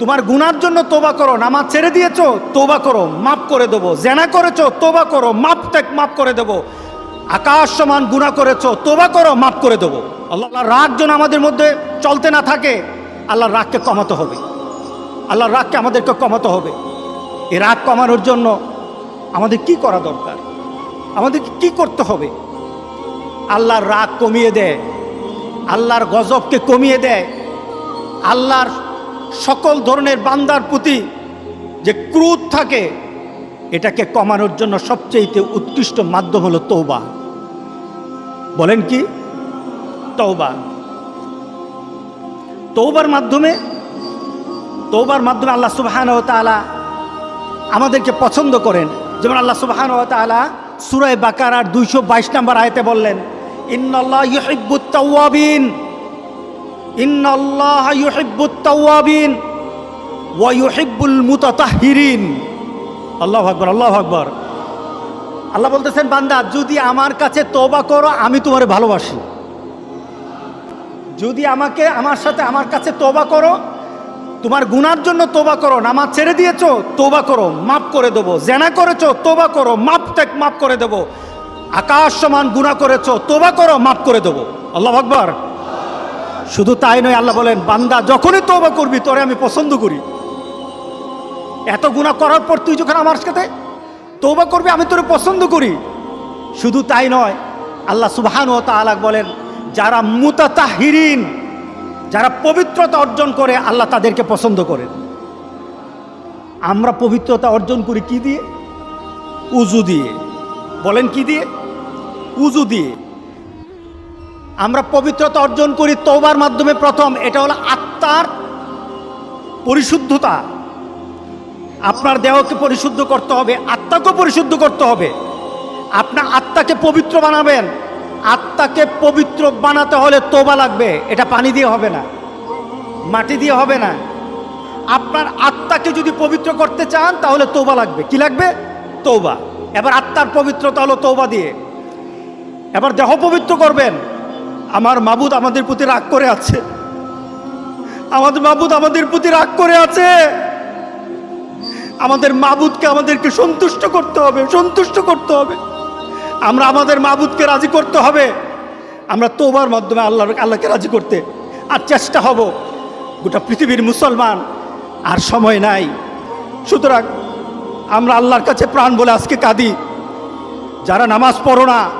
তোমার গুনার জন্য তোবা করো, নামাজ ছেড়ে দিয়েছ, তোবা করো, মাফ করে দেবো। জেনা করেছ, তোবা করো মাপ ত্যাগ, মাফ করে দেবো। আকাশ সমান গুণা করেছ, তোবা করো, মাফ করে দেবো। আল্লাহ রাগ যেন আমাদের মধ্যে চলতে না থাকে, আল্লাহর রাগকে কমাতে হবে। আল্লাহর রাগকে আমাদেরকে কমাতে হবে। এ রাগ কমানোর জন্য আমাদের কি করা দরকার? আমাদেরকে কি করতে হবে? আল্লাহর রাগ কমিয়ে দেয়। আল্লাহর গজবকে কমিয়ে দেয়। আল্লাহর সকল ধরনের বান্দার প্রতি যে ক্রোধ থাকে, এটাকে কমানোর জন্য সবচেয়ে উৎকৃষ্ট মাধ্যম হলো তৌবা বলেন কি? তৌবা তৌবার মাধ্যমে তৌবার মাধ্যমে আল্লাহ সুবাহান ও তালা আমাদেরকে পছন্দ করেন। যেমন আল্লাহ সুবাহান ও তালা সুরায় বাকার আর দুইশো বাইশ নম্বর আয়তে বললেন ইন্নআল্লাহ ইউহিব্বুত আল্লাহু আল্লাহু আল্লাহ বলতেছেন, বান্দা, যদি আমার কাছে তওবা করো, আমি তোমারে ভালোবাসি। যদি আমাকে, আমার সাথে আমার কাছে তোবা করো, তোমার গুনার জন্য তোবা করো, নামাজ ছেড়ে দিয়েছ তোবা করো, মাফ করে দেবো। জেনা করেছ তোবা করো, মাপ ত্যাগ মাফ করে দেবো। আকাশ সমান গুণা করেছ তোবা করো মাফ করে দেবো। আল্লাহ আকবর। শুধু তাই নয়, আল্লাহ বলেন, বান্দা যখনই তোবা করবি, তোরে আমি পছন্দ করি। এত গুণা করার পর তুই যখন আমার সাথে তোবা করবি, আমি তোরে পছন্দ করি। শুধু তাই নয়, আল্লাহ সুবহান ও তালাক বলেন, যারা মুতাতাহিরিন, যারা পবিত্রতা অর্জন করে, আল্লাহ তাদেরকে পছন্দ করেন আমরা পবিত্রতা অর্জন করি কি দিয়ে? উজু দিয়ে। বলেন কি দিয়ে? উজু দিয়ে। আমরা পবিত্রতা অর্জন করি তৌবার মাধ্যমে প্রথম, এটা হলো আত্মার পরিশুদ্ধতা। আপনার দেহকে পরিশুদ্ধ করতে হবে আত্মাকে পরিশুদ্ধ করতে হবে। আপনার আত্মাকে পবিত্র বানাবেন। আত্মাকে পবিত্র বানাতে হলে তোবা লাগবে, এটা পানি দিয়ে হবে না, মাটি দিয়ে হবে না। আপনার আত্মাকে যদি পবিত্র করতে চান, তাহলে তোবা লাগবে। কি লাগবে? তৌবা এবার আত্মার পবিত্রতা হলো তৌবা দিয়ে। এবার দেহ পবিত্র করবেন। আমার মাবুদ আমাদের প্রতি রাগ করে আছে। আমাদের মাবুদ আমাদের প্রতি রাগ করে আছে। আমাদের মাবুদকে আমাদেরকে সন্তুষ্ট করতে হবে, সন্তুষ্ট করতে হবে। আমরা আমাদের মাবুদকে রাজি করতে হবে। আমরা তোবার মাধ্যমে আল্লাহ আল্লাহকে রাজি করতে আর চেষ্টা হব। গোটা পৃথিবীর মুসলমান আর সময় নাই। সুতরাং আমরা আল্লাহর কাছে প্রাণ বলে আজকে কাঁদি। যারা নামাজ পড়ো না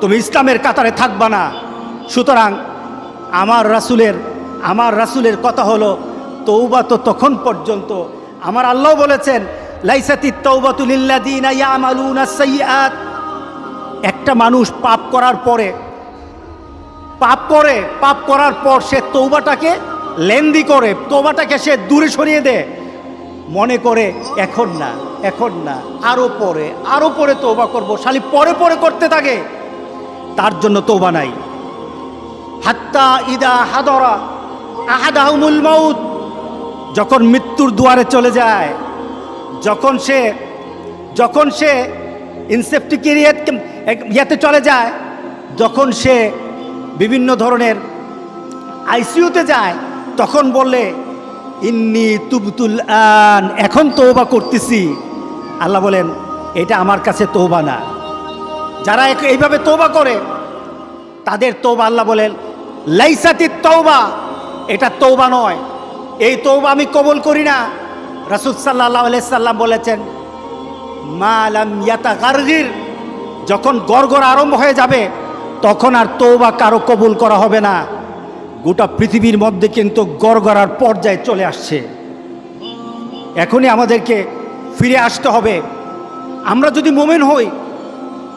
তুমি ইসলামের কাতারে থাকবা না। সুতরাং আমার রাসুলের আমার রাসুলের কথা হলো তৌবা তো তখন পর্যন্ত। আমার আল্লাহ বলেছেন, লাইসাতি সাইয়্যাত। একটা মানুষ পাপ করার পরে, পাপ করে, পাপ করার পর সে তৌবাটাকে লেন্দি করে তৌবাটাকে সে দূরে সরিয়ে দেয়। মনে করে, এখন না এখন না আরও পরে আরও পরে তৌবা করব, শালি পরে পরে করতে থাকে। তার জন্য তৌবা নাই। হাত্তা ইদা হাদরা আহাদাহুমুল মাউত, যখন মৃত্যুর দুয়ারে চলে যায়, যখন সে যখন সে ইনসেপ্টিকেরিয়াত ইয়াতে চলে যায়, যখন সে বিভিন্ন ধরনের আইসিইউতে যায়, তখন বললে ইন্নি তুবতুল আন, এখন তৌবা করতেছি। আল্লাহ বলেন, এটা আমার কাছে তৌবা না। যারা এইভাবে তৌবা করে, তাদের তৌবা আল্লাহ বলেন লাইসাতি তৌবা এটা তৌবা নয়। এই তৌবা আমি কবল করি না। রাসুল সাল্লাহ সাল্লাম বলেছেন মালাম ইয়াতা গার্গির যখন গড়গড় আরম্ভ হয়ে যাবে, তখন আর তৌবা কারও কবুল করা হবে না। গোটা পৃথিবীর মধ্যে কিন্তু গড়গড়ার পর্যায়ে চলে আসছে। এখনই আমাদেরকে ফিরে আসতে হবে। আমরা যদি মোমেন হই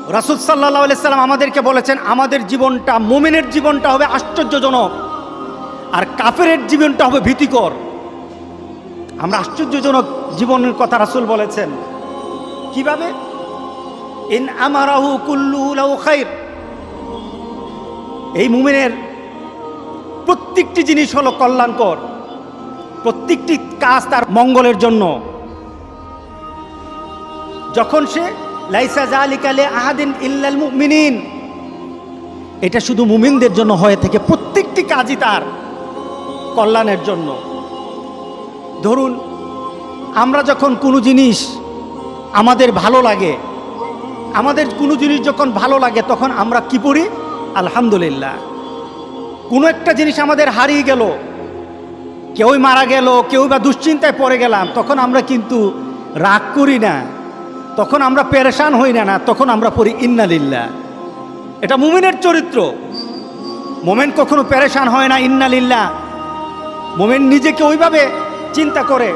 রাসুল সাল্লাহ সাল্লাম আমাদেরকে বলেছেন, আমাদের জীবনটা, মোমেনের জীবনটা হবে আশ্চর্যজনক, আর কাফেরের জীবনটা হবে ভীতিকর। আমরা আশ্চর্যজনক জীবনের কথা রাসূল বলেছেন। কীভাবে? ইন আমারাহু কুল্লু খাইর। এই মুমিনের প্রত্যেকটি জিনিস হলো কল্যাণকর। প্রত্যেকটি কাজ তার মঙ্গলের জন্য। যখন সে লাইসা এটা শুধু মুমিনদের জন্য হয়ে থাকে, প্রত্যেকটি কাজই তার কল্যাণের জন্য। ধরুন, আমরা যখন কোনো জিনিস আমাদের ভালো লাগে, আমাদের কোনো জিনিস যখন ভালো লাগে, তখন আমরা কি পড়ি? আলহামদুলিল্লাহ। কোনো একটা জিনিস আমাদের হারিয়ে গেল, কেউই মারা গেল কেউ বা দুশ্চিন্তায় পড়ে গেলাম, তখন আমরা কিন্তু রাগ করি না। তখন আমরা পেরেশান হই না না, তখন আমরা পড়ি ইন্নালিল্লাহ এটা মুমিনের চরিত্র। মোমেন কখনো পেরেশান হয় না ইন্নালিল্লাহ মোমেন নিজেকে ওইভাবে চিন্তা করে।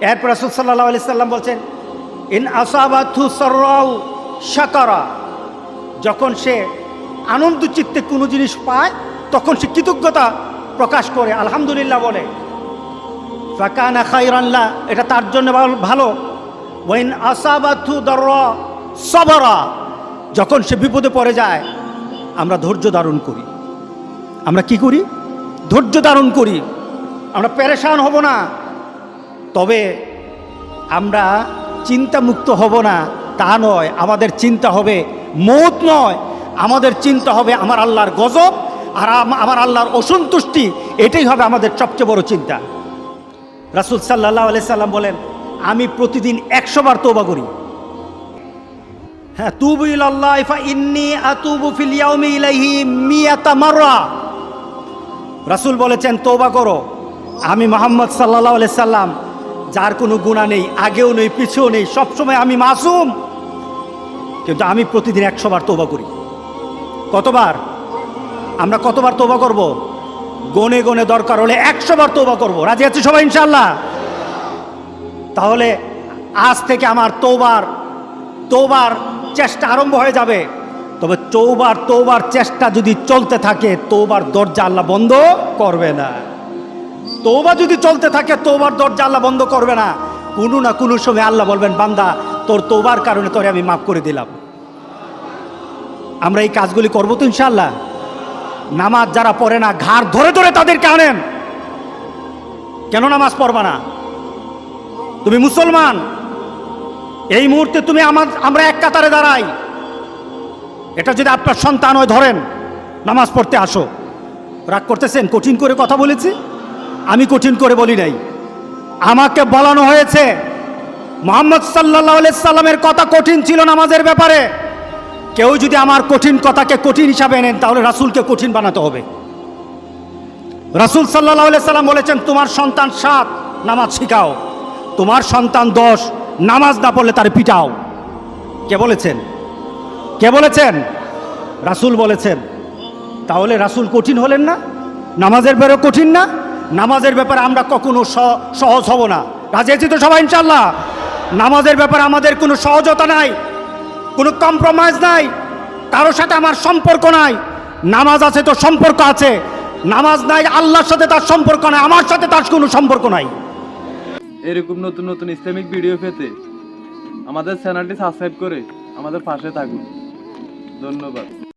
এরপর সাল্লাল্লাহু আলাইহি সাল্লাম বলছেন, ইন আসাবাথু সররাউ শাকারা। যখন সে আনন্দ চিত্তে কোনো জিনিস পায়, তখন সে কৃতজ্ঞতা প্রকাশ করে, আলহামদুলিল্লাহ বলে। ফাকানা খাইরাল্লাহ এটা তার জন্য ভালো- ভালো ওয়াইন আসাবাথু দর সবরা। যখন সে বিপদে পড়ে যায়, আমরা ধৈর্য ধারণ করি। আমরা কি করি? ধৈর্য ধারণ করি। আমরা প্যারেশান হব না। তবে আমরা চিন্তামুক্ত হব না। তা নয়, আমাদের চিন্তা হবে মত নয়। আমাদের চিন্তা হবে আমার আল্লাহর গজব আর আমার আল্লাহর অসন্তুষ্টি। এটাই হবে আমাদের সবচেয়ে বড় চিন্তা। রাসুল সাল্লাহ আলি সাল্লাম বলেন আমি প্রতিদিন একশো বার তোবা করি। হ্যাঁ তুবু ইলাল্লাহ ফা ইন্নি রাসূল বলেছেন, তওবা করো। আমি মোহাম্মদ সাল্লাল্লাহু আলাইহি সাল্লাম, যার কোনো গুণা নেই, আগেও নেই, পিছেও নেই, সবসময় আমি মাসুম। কিন্তু আমি প্রতিদিন একশো বার তোবা করি। কতবার? আমরা কতবার তোবা করব? গনে গনে দরকার হলে একশো বার তোবা করব। রাজি আছি সবাই ইনশাল্লাহ তাহলে আজ থেকে আমার তোবার তোবার চেষ্টা আরম্ভ হয়ে যাবে। তবে চৌবার তোবার চেষ্টা যদি চলতে থাকে তোবার দরজা আল্লাহ বন্ধ করবে না। তোবা যদি চলতে থাকে তোবার দরজা আল্লাহ বন্ধ করবে না। কোনো না কোনো সময় আল্লাহ বলবেন, বান্দা, তোর তোবার কারণে তোরে আমি মাফ করে দিলাম। আমরা এই কাজগুলি করব তো ইনশাল্লাহ নামাজ যারা পড়ে না, ঘাড় ধরে ধরে তাদেরকে আনেন। কেন নামাজ পড়বা না? তুমি মুসলমান। এই মুহূর্তে তুমি আমার, আমরা এক কাতারে দাঁড়াই। এটা যদি আপনার সন্তান হয়, ধরেন, নামাজ পড়তে আসো। রাগ করতেছেন? কঠিন করে কথা বলেছি? আমি কঠিন করে বলি নাই। আমাকে বলানো হয়েছে, মোহাম্মদ সাল্লাহ সাল্লামের কথা কঠিন ছিল নামাজের ব্যাপারে। কেউ যদি আমার কঠিন কথাকে কঠিন হিসাবে নেন, তাহলে রাসূলকে কঠিন বানাতে হবে। রাসূল সাল্লাহ সাল্লাম বলেছেন, তোমার সন্তান সাত, নামাজ শিখাও। তোমার সন্তান দশ, নামাজ না পড়লে তার পিটাও। কে বলেছেন? কে বলেছেন? রাসুল বলেছেন। তাহলে রাসূল কঠিন হলেন না? নামাজের ব্যাপারে কঠিন না? নামাজের ব্যাপারে আমরা কখনো সহজ হব না। রাজি তো সবাই ইনশাল্লাহ নামাজের ব্যাপারে আমাদের কোনো সহজতা নাই, কোনো কম্প্রোমাইজ নাই কারোর সাথে আমার সম্পর্ক নাই। নামাজ আছে তো সম্পর্ক আছে। নামাজ নাই, আল্লাহর সাথে তার সম্পর্ক নাই, আমার সাথে তার কোনো সম্পর্ক নাই। এরকম নতুন নতুন ইসলামিক ভিডিও পেতে আমাদের চ্যানেলটি সাবস্ক্রাইব করে আমাদের পাশে থাকুন। ধন্যবাদ।